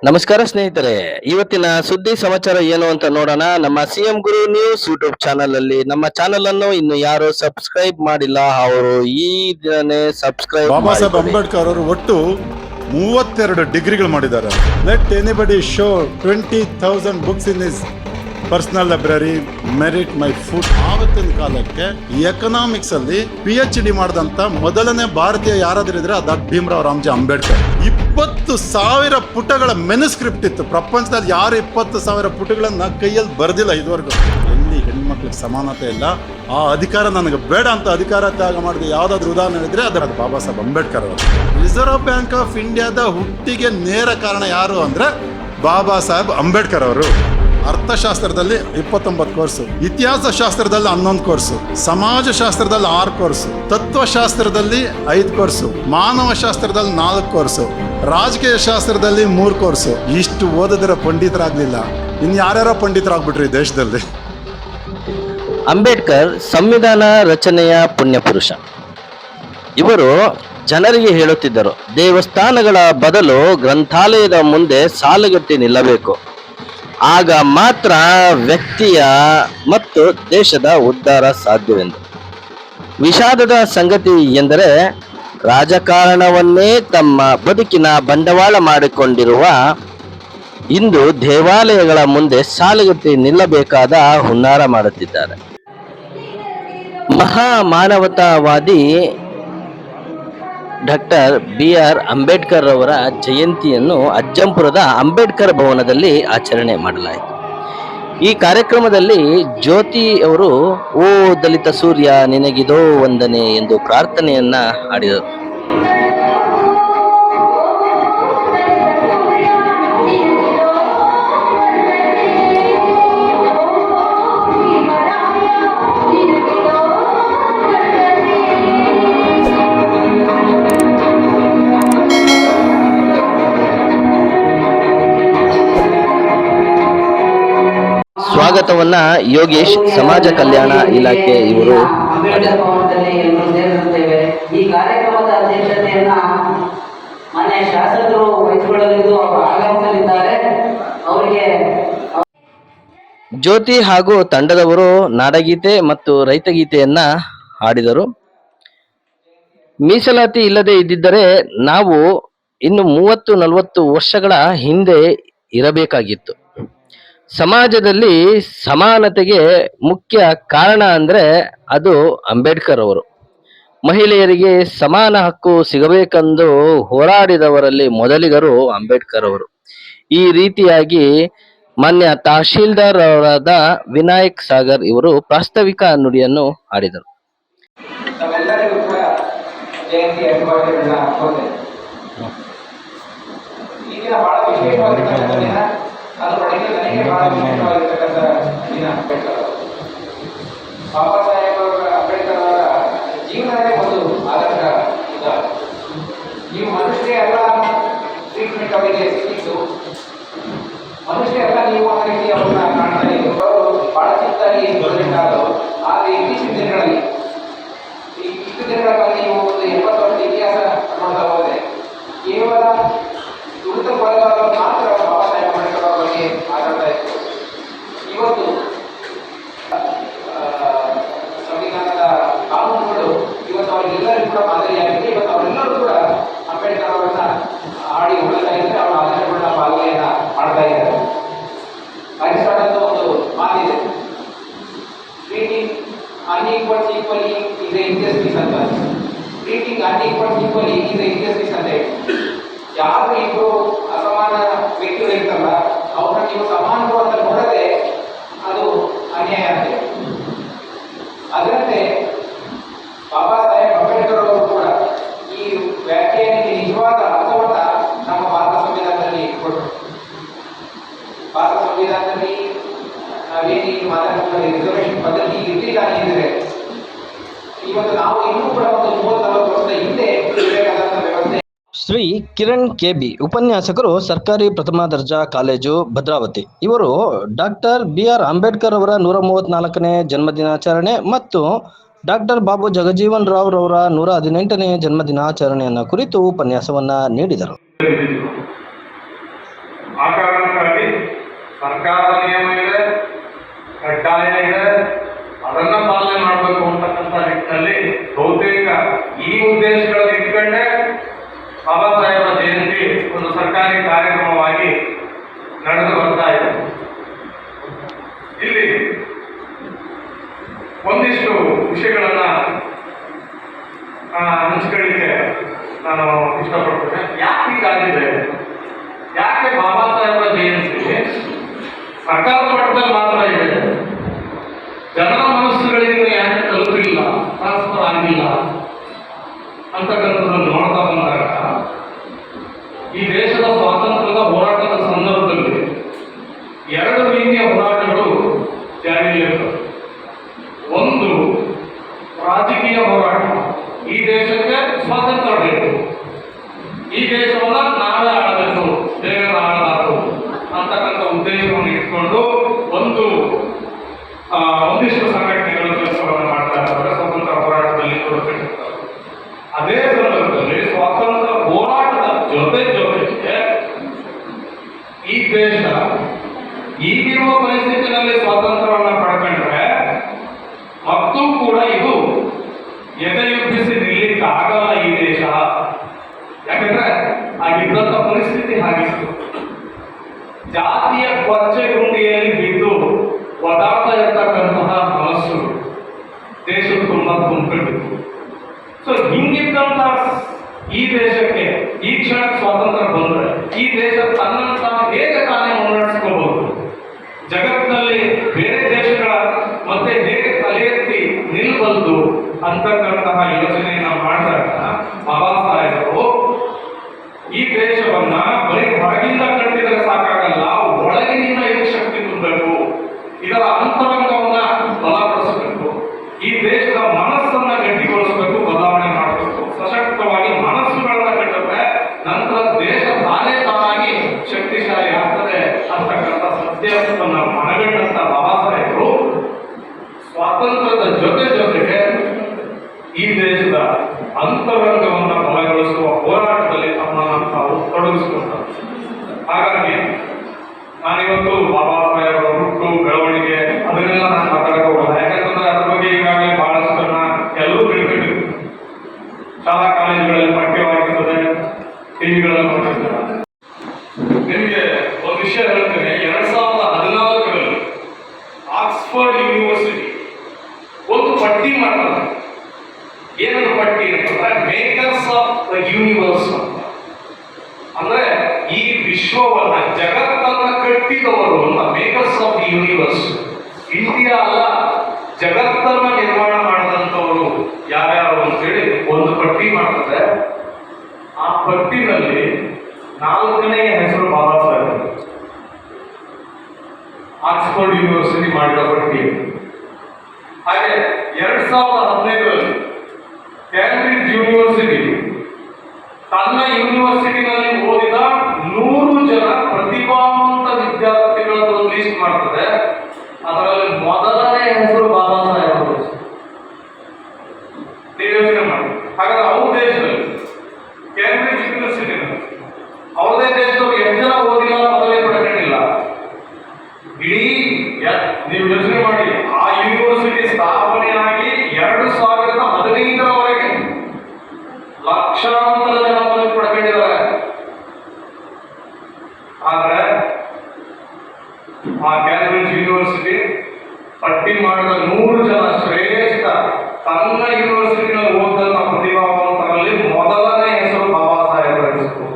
ನಮಸ್ಕಾರ ಸ್ನೇಹಿತರೆ ಇವತ್ತಿನ ಸುದ್ದಿ ಸಮಾಚಾರ ಏನು ಅಂತ ನೋಡೋಣ. ನಮ್ಮ CM Guru news YouTube channel ಅಲ್ಲಿ ನಮ್ಮ ಚಾನಲ್ ಅನ್ನು ಇನ್ನು ಯಾರು ಸಬ್ಸ್ಕ್ರೈಬ್ ಮಾಡಿಲ್ಲ ಅವರು ಈ ದಿನನೇ ಸಬ್ಸ್ಕ್ರೈಬ್ ಬಾಬಾ ಸಾಹೇಬ್ ಅಂಬೇಡ್ಕರ್ ಅವರು ಒಟ್ಟು ಮೂವತ್ತೆರಡು ಡಿಗ್ರಿಗಳು ಮಾಡಿದ್ದಾರೆ. Let anybody show twenty thousand books in is personal library merit my food ಆವತ್ತಿನ ಕಾಲಕ್ಕೆ ಎಕನಾಮಿಕ್ಸ್ ಅಲ್ಲಿ ಪಿ ಎಚ್ ಡಿ ಮಾಡಿದಂತ ಮೊದಲನೇ ಭಾರತೀಯ ಯಾರಾದ್ರಿದ್ರೆ ಅದು ಭೀಮರಾವ್ ರಾಮ್ಜಿ ಅಂಬೇಡ್ಕರ್. ಇಪ್ಪತ್ತು ಸಾವಿರ ಪುಟಗಳ ಮೆನುಸ್ಕ್ರಿಪ್ಟ್ ಇತ್ತು. ಪ್ರಪಂಚದಲ್ಲಿ ಯಾರು ಇಪ್ಪತ್ತು ಸಾವಿರ ಪುಟಗಳನ್ನ ಕೈಯಲ್ಲಿ ಬರೆದಿಲ್ಲ ಇದುವರೆಗೂ. ಎಲ್ಲಿ ಹೆಣ್ಮಕ್ಳಿಗೆ ಸಮಾನತೆ ಇಲ್ಲ. ಆ ಅಧಿಕಾರ ನನಗೆ ಬೇಡ ಅಂತ ಅಧಿಕಾರ ತ್ಯಾಗ ಮಾಡಿದ ಯಾವ್ದಾದ್ರು ಉದಾಹರಣೆ ಇದ್ರೆ ಅದರ ಬಾಬಾ ಸಾಹೇಬ್ ಅಂಬೇಡ್ಕರ್ ಅವರು. ರಿಸರ್ವ್ ಬ್ಯಾಂಕ್ ಆಫ್ ಇಂಡಿಯಾದ ಹುಟ್ಟಿಗೆ ನೇರ ಕಾರಣ ಯಾರು ಅಂದ್ರೆ ಬಾಬಾ ಸಾಹೇಬ್ ಅಂಬೇಡ್ಕರ್ ಅವರು. ಅರ್ಥಶಾಸ್ತ್ರದಲ್ಲಿ ಇಪ್ಪತ್ತೊಂಬತ್ತು ಕೋರ್ಸು ಇತಿಹಾಸ ಶಾಸ್ತ್ರದಲ್ಲಿ ಹನ್ನೊಂದು ಕೋರ್ಸು ಸಮಾಜ ಶಾಸ್ತ್ರದಲ್ಲಿ ಆರು ಕೋರ್ಸು ತತ್ವಶಾಸ್ತ್ರದಲ್ಲಿ ಐದು ಕೋರ್ಸು ಮಾನವ ಶಾಸ್ತ್ರದಲ್ಲಿ ನಾಲ್ಕು ಕೋರ್ಸು ರಾಜಕೀಯ ಶಾಸ್ತ್ರದಲ್ಲಿ ಮೂರು ಕೋರ್ಸು ಇಷ್ಟು ಓದಿದ್ರೆ ಪಂಡಿತರಾಗ್ಲಿಲ್ಲ. ಇನ್ನು ಯಾರ್ಯಾರೋ ಪಂಡಿತರಾಗ್ಬಿಟ್ರಿ ದೇಶದಲ್ಲಿ. ಅಂಬೇಡ್ಕರ್ ಸಂವಿಧಾನ ರಚನೆಯ ಪುಣ್ಯಪುರುಷ ಇವರು ಜನರಿಗೆ ಹೇಳುತ್ತಿದ್ದರು, ದೇವಸ್ಥಾನಗಳ ಬದಲು ಗ್ರಂಥಾಲಯದ ಮುಂದೆ ಸಾಲುಗಟ್ಟಿ ನಿಲ್ಲಬೇಕು. ಆಗ ಮಾತ್ರ ವ್ಯಕ್ತಿಯ ಮತ್ತು ದೇಶದ ಉದ್ಧಾರ ಸಾಧ್ಯವೆಂದು. ವಿಷಾದದ ಸಂಗತಿ ಎಂದರೆ ರಾಜಕಾರಣವನ್ನೇ ತಮ್ಮ ಬದುಕಿನ ಬಂಡವಾಳ ಮಾಡಿಕೊಂಡಿರುವ ಇಂದು ದೇವಾಲಯಗಳ ಮುಂದೆ ಸಾಲುಗಟ್ಟಿ ನಿಲ್ಲಬೇಕಾದ ಹುನ್ನಾರ ಮಾಡುತ್ತಿದ್ದಾರೆ. ಮಹಾ ಮಾನವತಾವಾದಿ ಡಾಕ್ಟರ್ ಬಿ ಆರ್ ಅಂಬೇಡ್ಕರ್ ಅವರ ಜಯಂತಿಯನ್ನು ಅಜ್ಜಂಪುರದ ಅಂಬೇಡ್ಕರ್ ಭವನದಲ್ಲಿ ಆಚರಣೆ ಮಾಡಲಾಯಿತು. ಈ ಕಾರ್ಯಕ್ರಮದಲ್ಲಿ ಜ್ಯೋತಿ ಅವರು, ಓ ದಲಿತ ಸೂರ್ಯ, ನಿನಗಿದೋ ವಂದನೆ ಎಂದು ಪ್ರಾರ್ಥನೆಯನ್ನ ಹಾಡಿದರು. ಸ್ವಾಗತವನ್ನ ಯೋಗೇಶ್ ಸಮಾಜ ಕಲ್ಯಾಣ ಇಲಾಖೆ ಇವರು ಅಂಬೇಡ್ಕರ್ ಭವನದಲ್ಲಿ ಎಲ್ಲರೂ ಸೇರಿರುತ್ತೇವೆ ಈ ಕಾರ್ಯಕ್ರಮದ ಅಧ್ಯಕ್ಷತೆಯನ್ನ ಮಾನ್ಯ ಶಾಸಕರು ವಹಿಸಿಕೊಳ್ಳಲಿದ್ದು ಅವರು ಆಗಮಿಸಲಿದ್ದಾರೆ ಅವರಿಗೆ ಜ್ಯೋತಿ ಹಾಗೂ ತಂಡದವರು ನಾಡಗೀತೆ ಮತ್ತು ರೈತಗೀತೆಯನ್ನ ಹಾಡಿದರು. ಮೀಸಲಾತಿ ಇಲ್ಲದೆ ಇದ್ದಿದ್ದರೆ ನಾವು ಇನ್ನು ಮೂವತ್ತು ನಲವತ್ತು ವರ್ಷಗಳ ಹಿಂದೆ ಇರಬೇಕಾಗಿತ್ತು. ಸಮಾಜದಲ್ಲಿ ಸಮಾನತೆಗೆ ಮುಖ್ಯ ಕಾರಣ ಅಂದ್ರೆ ಅದು ಅಂಬೇಡ್ಕರ್ ಅವರು. ಮಹಿಳೆಯರಿಗೆ ಸಮಾನ ಹಕ್ಕು ಸಿಗಬೇಕೆಂದು ಹೋರಾಡಿದವರಲ್ಲಿ ಮೊದಲಿಗರು ಅಂಬೇಡ್ಕರ್ ಅವರು. ಈ ರೀತಿಯಾಗಿ ಮಾನ್ಯ ತಹಶೀಲ್ದಾರ್ ಅವರಾದ ವಿನಾಯಕ್ ಸಾಗರ್ ಇವರು ಪ್ರಾಸ್ತಾವಿಕ ನುಡಿಯನ್ನು ಕೂಡ ಜಯಂತಿ ಅದು ಬಹಳ ವಿಶೇಷವಾಗಿರ್ತಕ್ಕಂಥ ದಿನ. ಅಂಬೇಡ್ಕರ್ ಬಾಬಾ ಸಾಹೇಬ್ ಅವರ ಅಂಬೇಡ್ಕರ್ ಅವರ ಜೀವನವೇ ಒಂದು ಆದರ್ಶ ನೀವು ಮನುಷ್ಯ ಎಲ್ಲ ಟ್ರೀಟ್ಮೆಂಟ್ ಅವರಿಗೆ ಸಿಕ್ಕಿತ್ತು. ಮನುಷ್ಯರೆಲ್ಲ ನೀವು ಆ ರೀತಿ ಅವ್ರನ್ನ ಕಾಣ್ತಾ ಇದ್ರು. ಅವರು ಬಹಳ ಚಿತ್ತಾಗಿ ಬದಲಿಟ್ಟಾದರು ಆದರೆ ಇತ್ತೀಚಿನ ದಿನಗಳಲ್ಲಿ ಈ ಇಷ್ಟು ದಿನಗಳ ಕಾಲ ನೀವು ಒಂದು ಎಪ್ಪತ್ತು ಇತಿಹಾಸ ನೋಡ್ತಾ ಹೋದರೆ ಕೇವಲ ತುಳಿತಕ್ಕೊಳಗಾದವರು ಮಾತ್ರ. ಬಗ್ಗೆ ಮಾತಾಡ್ತಾ ಇತ್ತು ಇವತ್ತು ಸಂವಿಧಾನದ ಕಾನೂನುಗಳು ಇವತ್ತು ಅವರಿಗೆಲ್ಲರಿಗೂ ಕೂಡ ಮಾದರಿಯಾಗಿದೆ. ಇವತ್ತು ಅವರೆಲ್ಲರೂ ಕೂಡ ಅಂಬೇಡ್ಕರ್ ಅವರನ್ನ ಆಡಿ ಹೊಳ್ತಾ ಇದ್ದಾರೆ. ಅವರ ಆದರ್ಶಗಳನ್ನ ಪಾಲನೆಯನ್ನ ಮಾಡ್ತಾ ಇದ್ದಾರೆ. ಪರಿಸರದ ಒಂದು ಮಾತಿದೆ. Treating unequals equally a injustice ಅಂತ treating unequals equally a injustice ಅಂತ ಹೇಳಿ ಯಾರು ಇಬ್ಬರು ಅಸಮಾನ ವ್ಯಕ್ತಿಗಳು ಇರ್ತಲ್ಲ ಅವ್ರನ್ನ ನೀವು ಸಮಾನರು ಅಂತ ನೋಡದೆ ಅದು ಅನ್ಯಾಯ ಅಂತ ಹೇಳಿ ಅದರಂತೆ ಬಾಬಾ ಸಾಹೇಬ್ ಅಂಬೇಡ್ಕರ್ ಅವರು ಕೂಡ ಈ ವ್ಯಾಖ್ಯಾನಕ್ಕೆ ನಿಜವಾದ ಅರ್ಥವನ್ನ ನಮ್ಮ ಭಾರತ ಸಂವಿಧಾನದಲ್ಲಿ ಕೊಟ್ಟರು ಭಾರತ ಸಂವಿಧಾನದಲ್ಲಿ ನಾವೇನು ಈಗ ಮಾತಾಡ್ತಿರೋ ರಿಸರ್ವೇಷನ್ ಪದ್ಧತಿ ಇರಲಿಲ್ಲ ಅಂದಿದ್ರೆ ಇವತ್ತು ನಾವು ಇನ್ನೂ ಕೂಡ ಒಂದು ಮೂವತ್ತು ನಲವತ್ತು ವರ್ಷದ ಹಿಂದೆ ಇರಬೇಕಾದಂಥ ವ್ಯವಸ್ಥೆ ಕಿರಣ್ ಕೆಬಿ, ಉಪನ್ಯಾಸಕರು, ಸರ್ಕಾರಿ ಪ್ರಥಮ ದರ್ಜಾ ಕಾಲೇಜು ಭದ್ರಾವತಿ. ಇವರು ಡಾಕ್ಟರ್ ಬಿ ಆರ್ ಅಂಬೇಡ್ಕರ್ ಅವರ ನೂರ ಮೂವತ್ನಾಲ್ಕನೇ ಜನ್ಮದಿನಾಚರಣೆ ಮತ್ತು ಡಾಕ್ಟರ್ ಬಾಬು ಜಗಜೀವನ್ ರಾವ್ ರವರ ನೂರ ಹದಿನೆಂಟನೇ ಜನ್ಮದಿನಾಚರಣೆಯನ್ನ ಕುರಿತು ಉಪನ್ಯಾಸವನ್ನ ನೀಡಿದರು. ಈ ಉದ್ದೇಶಗಳನ್ನು ಇಟ್ಕೊಂಡೇ ಬಾಬಾ ಸಾಹೇಬರ ಜಯಂತಿ ಒಂದು ಸರ್ಕಾರಿ ಕಾರ್ಯಕ್ರಮವಾಗಿ ನಡೆದು ಬರ್ತಾ ಇದೆ. ಇಲ್ಲಿ ಒಂದಿಷ್ಟು ವಿಷಯಗಳನ್ನ ಹಂಚ್ಕೊಳ್ಳಿಕ್ಕೆ ನಾನು ಇಷ್ಟಪಡ್ತೇನೆ. ಯಾಕೆ ಹೀಗಾಗಿದೆ? ಯಾಕೆ ಬಾಬಾ ಸಾಹೇಬರ ಜಯಂತಿ? ಸರ್ಕಾರದ ಮಟ್ಟದಲ್ಲಿ ಮಾತ್ರ ಇದೆ. ಜನರ ಮನಸ್ಸುಗಳಿಗೆ ಯಾಕೆ ತಲುಪಿಲ್ಲ ಟ್ರಾನ್ಸ್ಫರ್ ಆಗಿಲ್ಲ ಅಂತಕ್ಕಂಥದ್ದನ್ನು ನೋಡ್ತಾ ಬಂದಾಗ ಈ ದೇಶದ ಸ್ವಾತಂತ್ರ್ಯದ ಹೋರಾಟದ ಸಂದರ್ಭದಲ್ಲಿ ಎರಡು ರೀತಿಯ ಹೋರಾಟಗಳು ಜಾರಿಯಲ್ಲಿರ್ತವೆ ಒಂದು ರಾಜಕೀಯ ಹೋರಾಟ ಈ ದೇಶಕ್ಕೆ ಸ್ವಾತಂತ್ರ್ಯ ಬೇಕು ಈ ದೇಶವನ್ನ ನಾವೇ ಆಳಬೇಕು ಬೇರೆ ಆಳಬಾರದು ಅಂತಕ್ಕಂಥ ಉದ್ದೇಶವನ್ನು ಇಟ್ಕೊಂಡು ಒಂದು ಆ, ಒಂದಿಷ್ಟು ಸಂಘಟನೆಗಳು ಕೆಲಸವನ್ನು ಮಾಡ್ತಾ ಇದ್ದಾರೆ ಸ್ವಾತಂತ್ರ್ಯ ಹೋರಾಟದಲ್ಲಿ ತೊಡಗಿರ್ತಾರೆ ಅದೇ ಸಂದರ್ಭದಲ್ಲಿ ಸ್ವಾತಂತ್ರ್ಯ ಹೋರಾಟದ ಜೊತೆ ಜೊತೆಗೆ ಈ ದೇಶ ಈಗಿರುವ ಪರಿಸ್ಥಿತಿಯಲ್ಲಿ ಸ್ವಾತಂತ್ರ್ಯವನ್ನು ಪಡ್ಕೊಂಡ್ರೆ ಮತ್ತು ಕೂಡ ಇದು ಎದೆಯುಬ್ಬಿಸಿ ಆಗಲ್ಲ ಈ ದೇಶ ಯಾಕಂದ್ರೆ ಆಗಿದ್ದಂತ ಪರಿಸ್ಥಿತಿ ಹಾಗಿತ್ತು. ಜಾತಿಯ ಕೊರಚೆ ಗುಂಡಿಯಲ್ಲಿ ಬಿದ್ದು ಒದಾಡ್ತಾ ಇರ್ತಕ್ಕಂತಹ ಮನಸ್ಸು ದೇಶದ ತುಂಬ ತುಂಬಿಕೊಂಡಿತ್ತು ಸೊ ಹಿಂಗಿದ್ದಂತ ಈ ದೇಶಕ್ಕೆ, ಈ ಕ್ಷಣಕ್ಕೆ ಸ್ವಾತಂತ್ರ್ಯ ಬಂದ್ರೆ, ಈ ದೇಶ ತನ್ನನ್ನು ತಾವು ತೊಡಗಿಸಿಕೊಂಡರು ಹಾಗಾಗಿ ನಾನಿವತ್ತು ಬಾಬಾ ಸಾಹೇಬರ ಹುಟ್ಟು ಯೂನಿವರ್ಸ್ ಇಂಡಿಯಾ ಅಲ್ಲ, ಜಗತ್ತನ್ನ ನಿರ್ಮಾಣ ಮಾಡಿದಂಥವರು ಯಾರ್ಯಾರು ಅಂತೇಳಿ ಒಂದು ಪಟ್ಟಿ ಮಾಡ್ತಾರೆ. ಆ ಪಟ್ಟಿನಲ್ಲಿ ನಾಲ್ಕನೆಯ ಹೆಸರು ಬಾಬಾ ಸಾಹೇಬ್ ಆಕ್ಸ್ಫರ್ಡ್ ಯೂನಿವರ್ಸಿಟಿ ಮಾಡಿದ ಪಟ್ಟಿ. ಹಾಗೆ ಎರಡ್ ಸಾವಿರದ ಹದಿನೈದರಲ್ಲಿ ಕ್ಯಾಂಬ್ರಿಡ್ಜ್ ಯೂನಿವರ್ಸಿಟಿ ತನ್ನ ಯೂನಿವರ್ಸಿಟಿನಲ್ಲಿ ಓದಿದ ನೂರು ಜನ ಪ್ರತಿಭಾವಂತ ಒಂದು ಲಿಸ್ಟ್ ಮಾಡ್ತದೆ. ಅದರಲ್ಲಿ ಮೊದಲನೇ ಹೆಸರು ಬಾಬಾ ಸಾಹೇಬ್ ಅವರು. ನೀವು ಯೋಚನೆ ಮಾಡಿ ಹಾಗಾದ್ರೆ ಅವ್ರ ದೇಶದಲ್ಲಿ ಕ್ಯಾಂಬ್ರಿಡ್ಜ್ ಯೂನಿವರ್ಸಿಟಿನಲ್ಲಿ ಅವ್ರದೇ ದೇಶದವ್ರು ಎಷ್ಟು ಜನ ಓದಿಲ್ಲ ಪದವಿ ಪಡ್ಕೊಂಡಿಲ್ಲ ಇಡೀ ಯ- ನೀವು ಯೋಚನೆ ಮಾಡಿ ಆ ಯೂನಿವರ್ಸಿಟಿ ಸ್ಥಾಪನೆಯಾಗಿ ಎರಡು ಸಾವಿರದ ಹದಿನೈದರವರೆಗೆ ಲಕ್ಷಾಂತರ ಜನ ಪದವಿ ಪಡ್ಕೊಂಡಿದ್ದಾರೆ ಆದ್ರೆ ಆ ಕ್ಯಾಂಬ್ರಿಡ್ಜ್ ಯೂನಿವರ್ಸಿಟಿ ಪಟ್ಟಿ ಮಾಡಿದ ನೂರು ಜನ ಶ್ರೇಷ್ಠ ತನ್ನ ಯೂನಿವರ್ಸಿಟಿನಲ್ಲಿ ಓದಂತ ಪ್ರತಿಭಾವಂತರಲ್ಲಿ ಮೊದಲನೇ ಹೆಸರು ಬಾಬಾ ಸಾಹೇಬರ ಹೆಸರು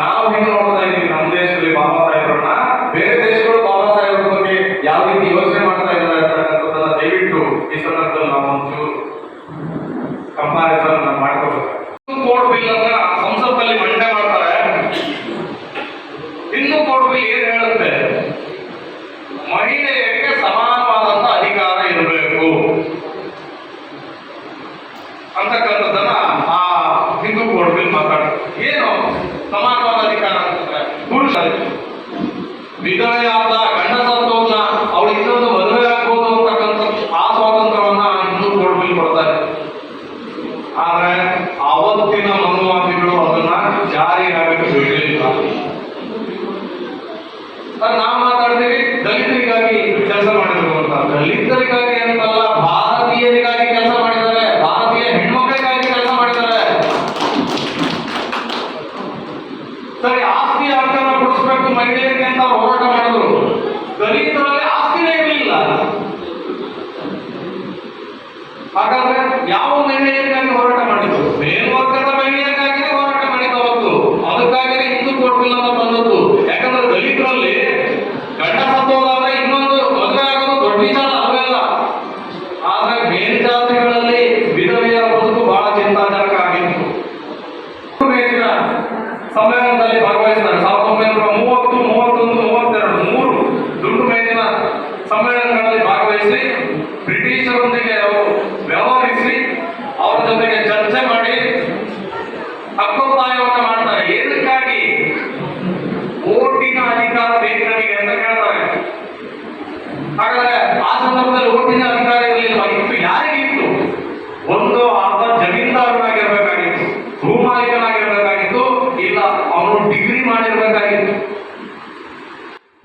ನಾವು ಹೆಂಗ್ ನೋಡ್ತಾ ಇದೀವಿ ನಮ್ಮ ದೇಶದಲ್ಲಿ ಬಾಬಾ ಸಾಹೇಬ್ರನ್ನ ಬೇರೆ ದೇಶಗಳು ಬಾಬಾ ಸಾಹೇಬ್ರ ಬಗ್ಗೆ ಯಾವ ರೀತಿ ಯೋಚನೆ ಮಾಡ್ತಾ ಇದ್ದಾರೆ ಅಂತಕ್ಕಂಥದ್ದನ್ನ ದಯವಿಟ್ಟು ಈ ಸಂದರ್ಭದಲ್ಲಿ ನಾವು ಒಂಚೂರು ಕಂಪಾರಿಸನ್ ಮಾಡ್ಕೋಬೇಕು ಕೋಡ್ ಬಿಲ್ ಅಂತ ಸಂಸತ್ತಲ್ಲಿ ಮಂಡನೆ ಮಾಡ್ತಾರೆ ಇನ್ನು ಕೋಡ್ ಬಿಲ್ ಏನ್ ಹೇಳುತ್ತೆ ಮಹಿಳೆಯರಿಗೆ ಸಮಾನವಾದಂತ ಅಧಿಕಾರ ಇರಬೇಕು ಅಂತಕ್ಕಂಥದ್ದನ್ನ ಆ ಹಿಂದೂ ಬೋರ್ಡ್ ಮೇಲೆ ಮಾತಾಡುತ್ತೆ ಏನು?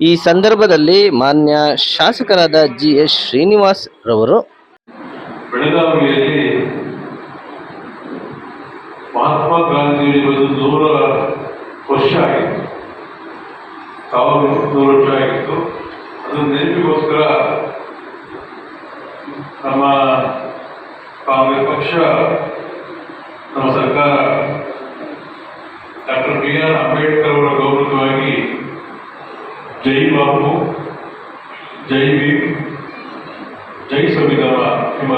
ಈ ಸಂದರ್ಭದಲ್ಲಿ ಮಾನ್ಯ ಶಾಸಕರಾದ ಜಿ ಎಸ್ ಶ್ರೀನಿವಾಸ್ ರವರು ಬೆಳಗಾವಿಯಲ್ಲಿ ಮಹಾತ್ಮ ಗಾಂಧಿ ನೂರ ವರ್ಷ ಆಗಿತ್ತು. ಸಾವಿರದ ನೂರು ವರ್ಷ ಆಗಿತ್ತು. ಅದು ನೆನಪಿಗೋಸ್ಕರ ನಮ್ಮ ಕಾಂಗ್ರೆಸ್ ಪಕ್ಷ ನಮ್ಮ ಸರ್ಕಾರ ಡಾಕ್ಟರ್ ಬಿ ಆರ್ ಅಂಬೇಡ್ಕರ್ ಅವರ ಗೌರವವಾಗಿ ಜೈ ಬಾಪು ಜೈ ಭೀಮ್, ಜೈ ಸಂವಿಧಾನ ಎಂಬ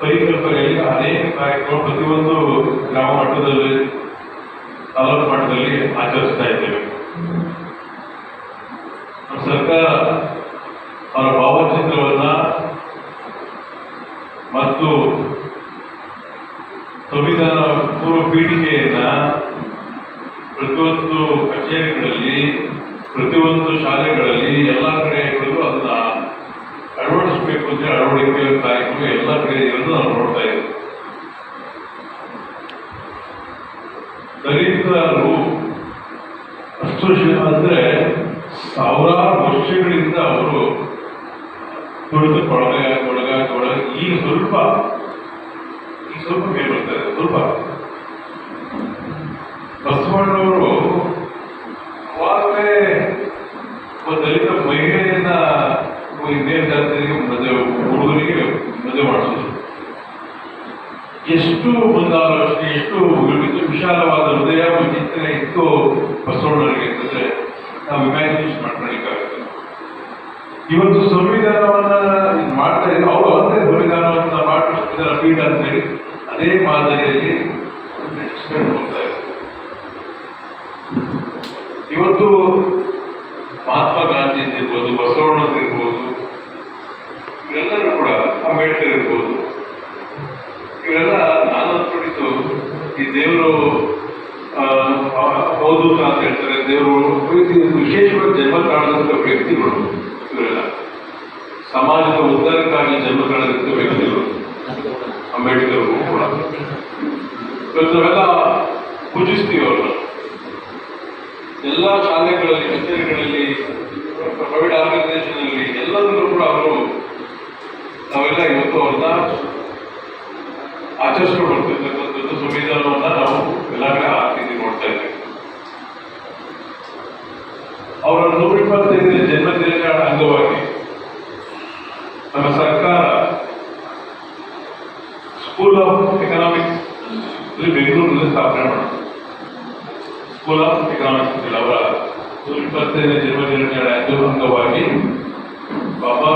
ಪರಿಕಲ್ಪನೆಯಲ್ಲಿ ಅನೇಕ ಕಾರ್ಯಕ್ರಮ ಪ್ರತಿಯೊಂದು ಗ್ರಾಮ ಮಟ್ಟದಲ್ಲಿ, ತಾಲೂಕು ಮಟ್ಟದಲ್ಲಿ ಆಚರಿಸ್ತಾ ಇದ್ದೇವೆ. ನಮ್ಮ ಸರ್ಕಾರ ಅವರ ಭಾವಚಿತ್ರವನ್ನ ಮತ್ತು ಸಂವಿಧಾನ ಪೂರ್ವ ಪೀಳಿಗೆಯನ್ನ ಪ್ರತಿಯೊಂದು ಕಚೇರಿಗಳಲ್ಲಿ, ಪ್ರತಿಯೊಂದು ಶಾಲೆಗಳಲ್ಲಿ ಎಲ್ಲ ಕಡೆಗಳಿಗೂ ಅದನ್ನ ಅಳವಡಿಸಬೇಕು ಅಂತ ಅಳವಡಿಕೆ ಕಾರ್ಯಕ್ರಮ ಎಲ್ಲ ಕಡೆ ಇರೋದು ನಾವು ನೋಡ್ತಾ ಇದ್ದೀವಿ. ದಲಿತರು ಅಸ್ಪೃಶ್ಯ ಅಂದ್ರೆ ಸಾವಿರಾರು ವರ್ಷಗಳಿಂದ ಅವರು ತುಳಿದು ಕೊಳಗ ಕೊಳಗ ಕೊಳಗ ಈಗ ಸ್ವಲ್ಪ ಸ್ವಲ್ಪ ಮೇಲೆ ಬರ್ತಾರೆ, ಸ್ವಲ್ಪ. ಬಸವಣ್ಣವರು ವಾರ್ತೆ ದಲಿತ ಮಹಿಳೆಯನ್ನ ಇನ್ನೇನು ಜಾತಿಗೆ ಮದುವೆ ಹುಡುಗರಿಗೆ ಮದುವೆ ಮಾಡಿಸಿದ್ರು. ಎಷ್ಟು ಬಂದಾಗ ಎಷ್ಟು ವಿಶಾಲವಾದ ಹೃದಯ ಚಿಂತನೆ ಇತ್ತು ಬಸವಣ್ಣರಿಗೆ ಅಂತಂದ್ರೆ ನಾವು ಇಮ್ಯಾಜಿನೇಷನ್ ಮಾಡ್ಕೊಳ್ಳಿಕ್ಕಾಗುತ್ತೆ ಇವತ್ತು ಸಂವಿಧಾನವನ್ನ ಇದ್ ಮಾಡ್ತಾ ಇದ್ರು ಅವರು ಅದೇ ಸಂವಿಧಾನವನ್ನ ಮಾಡಿ ಸಂವಿಧಾನ ಪೀಠ ಅಂತ ಹೇಳಿ ಅದೇ ಮಾದರಿಯಲ್ಲಿ ನಡೆಸ್ಕೊಂಡು ಹೋಗ್ತಾ ಇದ್ದಾರೆ ಇವತ್ತು ಮಹಾತ್ಮ ಗಾಂಧಿ ಇರ್ಬೋದು ಬಸವಣ್ಣ ಇರ್ಬೋದು ಇವರೆಲ್ಲರೂ ಕೂಡ ಅಂಬೇಡ್ಕರ್ ಇರ್ಬೋದು. ಇವೆಲ್ಲ ನಾನು ಅಂದ್ಕೊಂಡಿದ್ದು ಈ ದೇವರು ಹೌದು ಅಂತ ಹೇಳ್ತಾರೆ. ದೇವರು ವಿಶೇಷವಾಗಿ ಜನ್ಮ ಕಾಣದಂತ ವ್ಯಕ್ತಿಗಳು ಇವರೆಲ್ಲ. ಸಮಾಜದ ಉದ್ಧಾರಕ್ಕಾಗಿ ಜನ್ಮ ಕಾಣದಂತ ವ್ಯಕ್ತಿಗಳು ಅಂಬೇಡ್ಕರ್ ಕೂಡ. ಇವತ್ತು ಪೂಜಿಸ್ತೀವಿ ಎಲ್ಲ ಶಾಲೆಗಳಲ್ಲಿ, ಕಚೇರಿಗಳಲ್ಲಿ ಪ್ರೈವೇಟ್ ಆರ್ಗನೈಸೇಷನ್ ಅಲ್ಲಿ ಎಲ್ಲದರಲ್ಲೂ ಕೂಡ ಅವರು ನಾವೆಲ್ಲ ಇವತ್ತು ಅವ್ರನ್ನ ಆಚರಿಸ್ಕೊಂಡು ಬರ್ತಿರ್ತಕ್ಕಂಥದ್ದು ಸಂವಿಧಾನವನ್ನ ನಾವು ಎಲ್ಲ ಕಡೆ ಹಾಕ್ತಿದ್ದೀವಿ ನೋಡ್ತಾ ಇದ್ದೀವಿ ಅವರ ನೂರ ಇಪ್ಪತ್ತೈದನೇ ಜನ್ಮ ದಿನಾಚರಣೆ ಅಂಗವಾಗಿ ನಮ್ಮ ಸರ್ಕಾರ ಸ್ಕೂಲ್ ಆಫ್ ಎಕನಾಮಿಕ್ಸ್ ಇಲ್ಲಿ ಬೆಂಗಳೂರಿನಲ್ಲಿ ಸ್ಥಾಪನೆ ಮಾಡಿದೆ ಸ್ಕೂಲ್ ಆಫ್ ಎಕನಾಮಿಕ್ಸ್ ಅಂತ ಅವರ ನೂರ ಇಪ್ಪತ್ತೈದನೇ ಜನ್ಮ ದಿನಾಚರಣೆ ಅಂಗ- ಅಂಗವಾಗಿ ಬಾಬಾ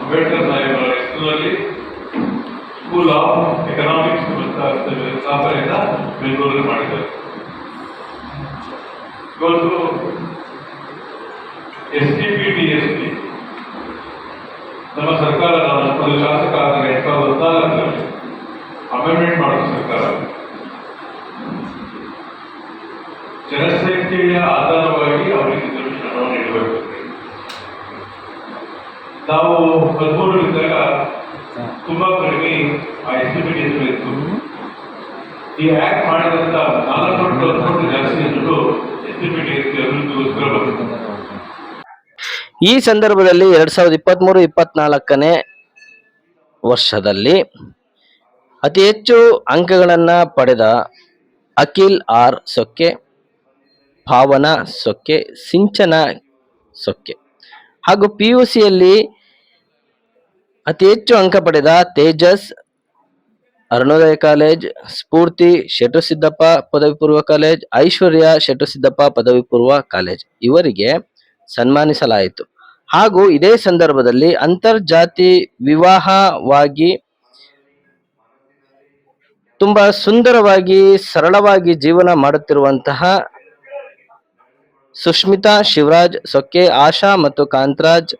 ಅಂಬೇಡ್ಕರ್ ಸಾಹೇಬರ ಹೆಸರಿನಲ್ಲಿ ಸ್ಕೂಲ್ ಆಫ್ ಎಕನಾಮಿಕ್ಸ್ ಸ್ಥಾಪನೆಯನ್ನ ಬೆಂಗಳೂರಲ್ಲಿ ಮಾಡಿದ್ದಾರೆ. ಇವತ್ತು ಎಸ್ ಟಿ ಪಿ ಎಸ್ ನಮ್ಮ ಸರ್ಕಾರ ಒಂದು ಶಾಸಕ ಎರಡ್ ಸಾವಿರದ ಹದಿನಾಲ್ಕರಲ್ಲಿ ಅಮೆಂಡ್ಮೆಂಟ್ ಮಾಡಿದ ಸರ್ಕಾರ. ಜನಸಂಖ್ಯೆಯ ಆಧಾರವಾಗಿ ನಾವು ಹದಿಮೂರರಿದ್ದಾಗ ತುಂಬಾ ಕಡಿಮೆ ಆ ಎಸ್ಟಿಮೇಟ್ ಇತ್ತು ಈ ಆಕ್ಟ್ ಮಾಡಿದಂತ ನಾಲ್ಕು ಕೋಟಿ ಜಾಸ್ತಿ ದುಡ್ಡು ಎಸ್ಟಿಮೇಟ್ ಇರುತ್ತೆ ಅಭಿವೃದ್ಧಿಗೋಸ್ಕರ ಈ ಸಂದರ್ಭದಲ್ಲಿ ಎರಡ್ ಸಾವಿರದ ಇಪ್ಪತ್ಮೂರು, ಇಪ್ಪತ್ನಾಲ್ಕನೇ ವರ್ಷದಲ್ಲಿ ಅತಿ ಹೆಚ್ಚು ಅಂಕಗಳನ್ನು ಪಡೆದ ಅಖಿಲ್ ಆರ್ ಸೊಕ್ಕೆ, ಭಾವನಾ ಸೊಕ್ಕೆ, ಸಿಂಚನ ಸೊಕ್ಕೆ ಹಾಗೂ ಪಿ ಯು ಸಿಯಲ್ಲಿ ಅತಿ ಹೆಚ್ಚು ಅಂಕ ಪಡೆದ ತೇಜಸ್, ಅರುಣೋದಯ ಕಾಲೇಜ್, ಸ್ಫೂರ್ತಿ ಶೆಟ್ಟುಸಿದ್ದಪ್ಪ ಪದವಿ ಪೂರ್ವ ಕಾಲೇಜ್, ಐಶ್ವರ್ಯ ಶೆಟ್ಟುಸಿದ್ದಪ್ಪ ಪದವಿ ಪೂರ್ವ ಕಾಲೇಜ್. ಇವರಿಗೆ ಸನ್ಮಾನಿಸಲಾಯಿತು. ಹಾಗೂ ಇದೇ ಸಂದರ್ಭದಲ್ಲಿ ಅಂತರ್ಜಾತಿ ವಿವಾಹವಾಗಿ ತುಂಬಾ ಸುಂದರವಾಗಿ, ಸರಳವಾಗಿ ಜೀವನ ಮಾಡುತ್ತಿರುವಂತಹ ಸುಷ್ಮಿತಾ ಶಿವರಾಜ್ ಸೊಕ್ಕೆ, ಆಶಾ ಮತ್ತು ಕಾಂತರಾಜ್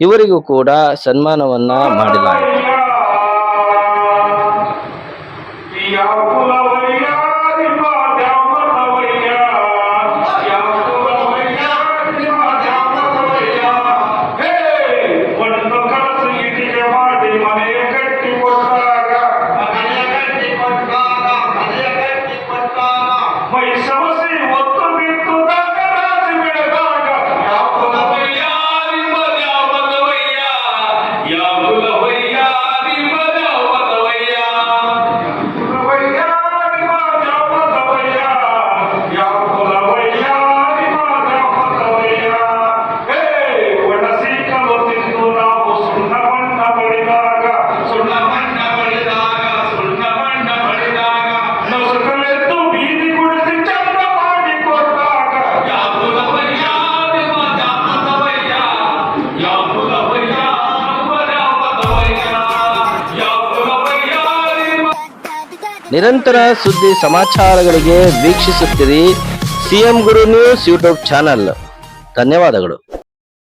ಇವರಿಗೂ ಕೂಡ ಸನ್ಮಾನವನ್ನ ಮಾಡಲಾಯಿತು ನಿರಂತರ ಸುದ್ದಿ ಸಮಾಚಾರಗಳಿಗೆ ವೀಕ್ಷಿಸುತ್ತಿರಿ CM Guru news YouTube channel. ಧನ್ಯವಾದಗಳು.